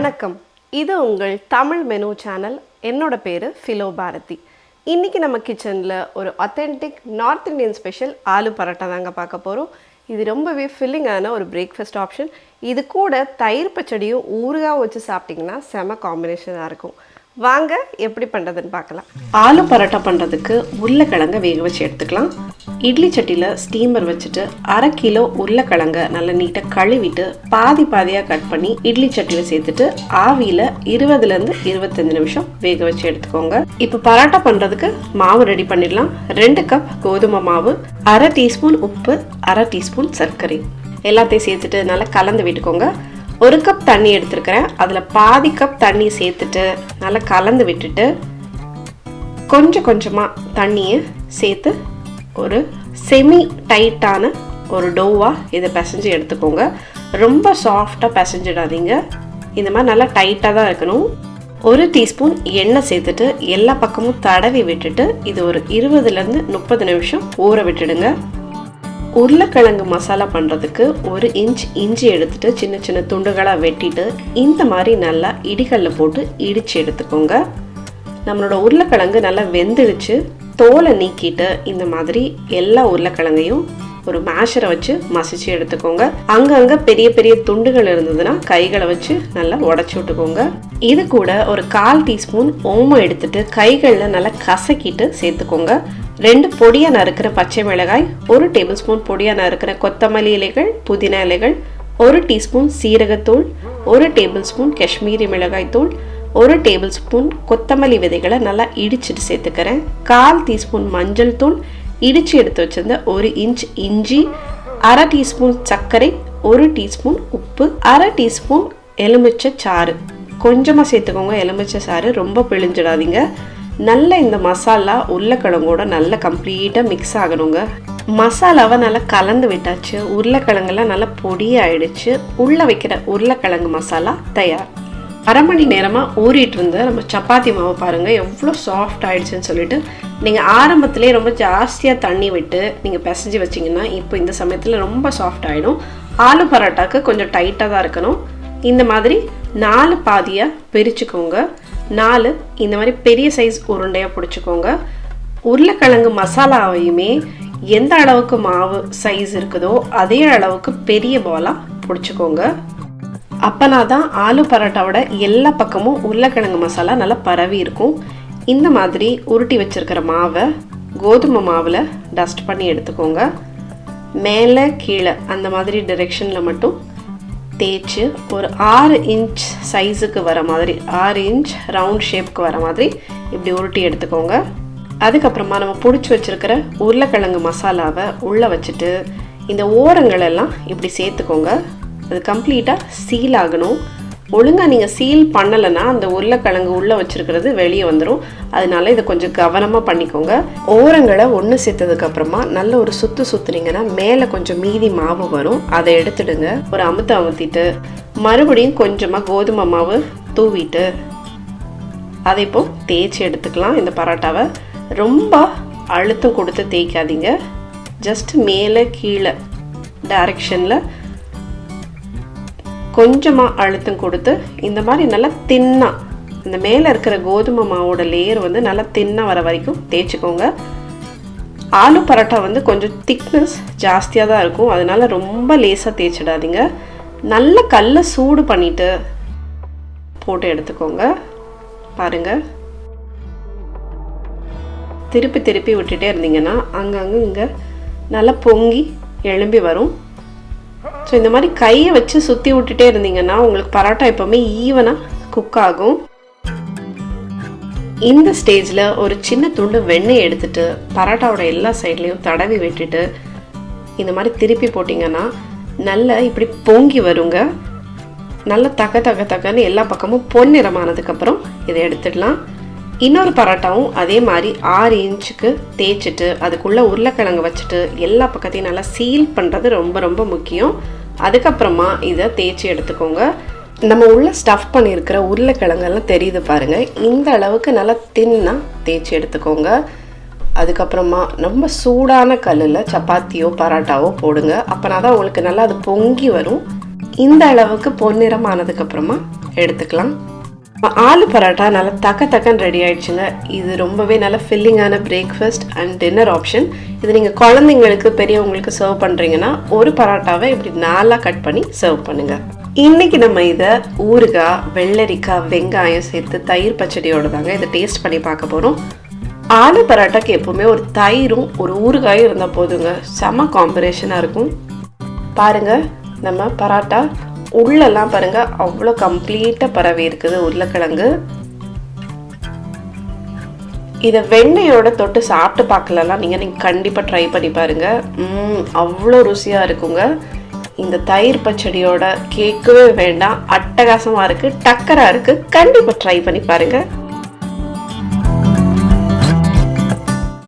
வணக்கம். இது உங்கள் தமிழ் மெனு சேனல். என்னோட பேர் ஃபிலோ பாரதி. இன்றைக்கி நம்ம கிச்சனில் ஒரு authentic north Indian special aloo paratha தாங்க பார்க்க போகிறோம் இது ரொம்பவே ஃபில்லிங்கான ஒரு பிரேக்ஃபாஸ்ட் ஆப்ஷன் இது கூட தயிர் பச்சடியும் ஊறுகாய் வச்சு சாப்பிட்டிங்கன்னா செம காம்பினேஷனாக இருக்கும். வாங்க எப்படி பண்ணுறதுன்னு பார்க்கலாம். ஆலு பரோட்டா பண்ணுறதுக்கு உருளைக்கிழங்க வேக வச்சு எடுத்துக்கலாம். இட்லி சட்டியில் ஸ்டீமர் வச்சுட்டு அரை கிலோ உருளைக்கிழங்க நல்லா நீட்டாக கழுவிட்டு பாதி பாதியாக கட் பண்ணி இட்லி சட்டியில் சேர்த்துட்டு ஆவியில் இருபதுலேருந்து இருபத்தஞ்சு நிமிஷம் வேக வச்சு எடுத்துக்கோங்க. இப்போ பரோட்டா பண்ணுறதுக்கு மாவு ரெடி பண்ணிடலாம். ரெண்டு கப் கோதுமை மாவு அரை டீஸ்பூன் உப்பு அரை டீஸ்பூன் சர்க்கரை. எல்லாத்தையும் சேர்த்துட்டு நல்லா கலந்து விட்டுக்கோங்க. ஒரு கப் தண்ணி எடுத்துருக்கிறேன். அதில் பாதி கப் தண்ணி சேர்த்துட்டு நல்லா கலந்து விட்டுட்டு கொஞ்சம் கொஞ்சமாக தண்ணியை சேர்த்து ஒரு செமி டைட்டான ஒரு டோவாக இதை பிசைஞ்சு எடுத்துக்கோங்க. ரொம்ப சாஃப்டாக பிசைஞ்சிடாதீங்க. இந்த மாதிரி நல்லா டைட்டாக தான் இருக்கணும். ஒரு டீஸ்பூன் எண்ணெய் சேர்த்துட்டு எல்லா பக்கமும் தடவி விட்டுட்டு இது ஒரு இருபதுலேருந்து முப்பது நிமிஷம் ஊற விட்டுடுங்க. உருளைக்கிழங்கு மசாலா பண்ணுறதுக்கு ஒரு இன்ச் இஞ்சி எடுத்துட்டு சின்ன சின்ன துண்டுகளாக வெட்டிட்டு இந்த மாதிரி நல்லா இடிகளில் போட்டு இடித்து எடுத்துக்கோங்க. நம்மளோட உருளைக்கிழங்கு நல்லா வெந்துடுச்சு. தோலை நீக்கிட்டு இந்த மாதிரி எல்லா உருளைக்கிழங்கையும் ஒரு மேஷரை வச்சு மசிச்சு எடுத்துக்கோங்க. அங்கங்க பெரிய பெரிய துண்டுகள் இருந்ததுன்னா கைகளை வச்சு நல்லா உடச்சி விட்டுக்கோங்க. இது கூட ஒரு கால் டீஸ்பூன் ஓமம் எடுத்துட்டு கைகளில் நல்லா கசக்கிட்டு சேர்த்துக்கோங்க. ரெண்டு பொடியாக நறுக்கிற பச்சை மிளகாய் ஒரு டேபிள் ஸ்பூன் பொடியாக நறுக்கிற கொத்தமல்லி இலைகள் புதினா இலைகள் ஒரு டீஸ்பூன் சீரகத்தூள் ஒரு டேபிள் ஸ்பூன் காஷ்மீரி மிளகாய் தூள் ஒரு டேபிள் ஸ்பூன் கொத்தமல்லி விதைகளை நல்லா இடிச்சிட்டு சேர்த்துக்கிறேன். கால் டீஸ்பூன் மஞ்சள் தூள் இடித்து எடுத்து வச்சிருந்த ஒரு இன்ச் இஞ்சி அரை டீஸ்பூன் சர்க்கரை ஒரு டீஸ்பூன் உப்பு அரை டீஸ்பூன் எலுமிச்சை சாறு. கொஞ்சமாக சேர்த்துக்கோங்க எலுமிச்சை சாறு. ரொம்ப பிழிஞ்சிடாதீங்க. நல்ல இந்த மசாலா உருளைக்கிழங்கோட நல்லா கம்ப்ளீட்டாக மிக்ஸ் ஆகணுங்க. மசாலாவை நல்லா கலந்து விட்டாச்சு. உருளைக்கிழங்கெல்லாம் நல்லா பொடியாயிடுச்சு உள்ளே வைக்கிற உருளைக்கிழங்கு மசாலா தயார். அரை மணி நேரமாக ஊறிட்டு இருந்த நம்ம சப்பாத்தி மாவு பாருங்கள் எவ்வளோ சாஃப்ட் ஆயிடுச்சுன்னு சொல்லிட்டு நீங்கள் ஆரம்பத்திலே ரொம்ப ஜாஸ்தியாக தண்ணி விட்டு நீங்கள் பிசைஞ்சு வச்சிங்கன்னா இப்போ இந்த சமயத்தில் ரொம்ப சாஃப்ட் ஆகிடும் ஆலு பரோட்டாக்கு கொஞ்சம் டைட்டாக தான் இருக்கணும். இந்த மாதிரி நாலு பாதியாக பிரிச்சுக்கோங்க. நாலு இந்த மாதிரி பெரிய சைஸ் உருண்டையாக பிடிச்சிக்கோங்க. உருளைக்கிழங்கு மசாலாவையுமே எந்த அளவுக்கு மாவு சைஸ் இருக்குதோ அதே அளவுக்கு பெரிய பாலாக பிடிச்சிக்கோங்க. அப்போனா தான் ஆலு பரோட்டாவோட எல்லா பக்கமும் உருளைக்கிழங்கு மசாலா நல்லா பரவி இருக்கும். இந்த மாதிரி உருட்டி வச்சிருக்கிற மாவை கோதுமை மாவில் டஸ்ட் பண்ணி எடுத்துக்கோங்க. மேலே கீழே அந்த மாதிரி டிரெக்ஷனில் மட்டும் தேய்ச்சி ஒரு ஆறு இன்ச் சைஸுக்கு வர மாதிரி ஆறு இன்ச் ரவுண்ட் ஷேப்புக்கு வர மாதிரி இப்படி உருட்டி எடுத்துக்கோங்க. அதுக்கப்புறமா நம்ம பிடிச்சி வச்சுருக்கிற உருளைக்கிழங்கு மசாலாவை உள்ளே வச்சுட்டு இந்த ஓரங்களெல்லாம் இப்படி சேர்த்துக்கோங்க. அது கம்ப்ளீட்டாக சீல் ஆகணும். ஒழுங்காக நீங்கள் சீல் பண்ணலைன்னா அந்த உருளைக்கிழங்கு உள்ளே வச்சுருக்கிறது வெளியே வந்துடும் அதனால இதை கொஞ்சம் கவனமாக பண்ணிக்கோங்க. ஓரங்களை ஒன்று சேர்த்ததுக்கப்புறமா நல்ல ஒரு சுற்று சுற்றுனீங்கன்னா மேலே கொஞ்சம் மீதி மாவு வரும். அதை எடுத்துடுங்க. ஒரு அமுத்த அமுத்திட்டு மறுபடியும் கொஞ்சமாக கோதுமை மாவு தூவிட்டு அதை இப்போ தேய்ச்சி எடுத்துக்கலாம் இந்த பரோட்டாவை. ரொம்ப அழுத்தம் கொடுத்து தேய்க்காதீங்க. ஜஸ்ட் மேலே கீழே டைரக்ஷனில் கொஞ்சமாக அழுத்தம் கொடுத்து இந்த மாதிரி நல்லா தின்னாக இந்த மேலே இருக்கிற கோதுமை மாவோட லேயர் வந்து நல்லா தின்னாக வர வரைக்கும் தேய்ச்சிக்கோங்க. ஆலு பரோட்டா வந்து கொஞ்சம் திக்னஸ் ஜாஸ்தியாக தான் இருக்கும். அதனால் ரொம்ப லேசாக தேய்ச்சிடாதீங்க. நல்ல கல்லை சூடு பண்ணிவிட்டு போட்டு எடுத்துக்கோங்க. பாருங்கள் திருப்பி திருப்பி விட்டுட்டே இருந்தீங்கன்னா அங்கங்கே இங்கே நல்லா பொங்கி எழும்பி வரும். ஸோ இந்த மாதிரி கையை வச்சு சுற்றி விட்டுட்டே இருந்தீங்கன்னா உங்களுக்கு பரோட்டா எப்போவுமே ஈவனாக குக் ஆகும். இந்த ஸ்டேஜில் ஒரு சின்ன துண்டு வெண்ணெய் எடுத்துட்டு பரோட்டாவோட எல்லா சைட்லேயும் தடவி விட்டுட்டு இந்த மாதிரி திருப்பி போட்டிங்கன்னா நல்லா இப்படி பொங்கி வருங்க. நல்லா தக்க தக்க தக்கன்னு எல்லா பக்கமும் பொன்னிறமானதுக்கப்புறம் இதை எடுத்துடலாம். இன்னொரு பரோட்டாவும் அதே மாதிரி ஆறு இன்ச்சுக்கு தேய்ச்சிட்டு அதுக்குள்ளே உருளைக்கிழங்கு வச்சுட்டு எல்லா பக்கத்தையும் நல்லா சீல் பண்ணுறது ரொம்ப ரொம்ப முக்கியம். அதுக்கப்புறமா இதை தேய்ச்சி எடுத்துக்கோங்க. நம்ம உள்ளே ஸ்டஃப் பண்ணியிருக்கிற உருளைக்கிழங்கெல்லாம் தெரியுது பாருங்கள் இந்த அளவுக்கு நல்லா தின்னாக தேய்ச்சி எடுத்துக்கோங்க. அதுக்கப்புறமா ரொம்ப சூடான கல்லில் சப்பாத்தியோ பரோட்டாவோ போடுங்க. அப்போனா தான் உங்களுக்கு நல்லா அது பொங்கி வரும். இந்த அளவுக்கு பொன்னிறம் ஆனதுக்கப்புறமா எடுத்துக்கலாம். ஆலு பரோட்டா நல்லா தக்க தக்கன்னு ரெடி ஆயிடுச்சுங்க. இது ரொம்பவே நல்ல ஃபில்லிங்கான பிரேக்ஃபாஸ்ட் அண்ட் டின்னர் ஆப்ஷன் இது நீங்கள் குழந்தைங்களுக்கு பெரியவங்களுக்கு சர்வ் பண்ணுறீங்கன்னா ஒரு பரோட்டாவை இப்படி நாலாக கட் பண்ணி சர்வ் பண்ணுங்கள் இன்னைக்கு நம்ம இதை ஊறுகாய் வெள்ளரிக்காய் வெங்காயம் சேர்த்து தயிர் பச்சடியோட தாங்க இதை டேஸ்ட் பண்ணி பார்க்க போகிறோம் ஆலு பரோட்டாக்கு எப்போவுமே ஒரு தயிரும் ஒரு ஊறுகாயும் இருந்தால் போதுங்க. செம காம்பினேஷனாக இருக்கும். பாருங்கள் நம்ம பரோட்டா உள்ளெல்லாம் பாருங்கள் அவ்வளோ கம்ப்ளீட்டாக பரவி இருக்குது உருளைக்கிழங்கு. இதை வெண்ணையோட தொட்டு சாப்பிட்டு பார்க்கலாம் நீங்கள் நீங்கள் கண்டிப்பாக ட்ரை பண்ணி பாருங்கள் அவ்வளோ ருசியாக இருக்குங்க. இந்த தயிர் பச்சடியோட கேட்கவே வேண்டாம். அட்டகாசமாக இருக்குது டக்கராக இருக்குது கண்டிப்பாக ட்ரை பண்ணி பாருங்கள்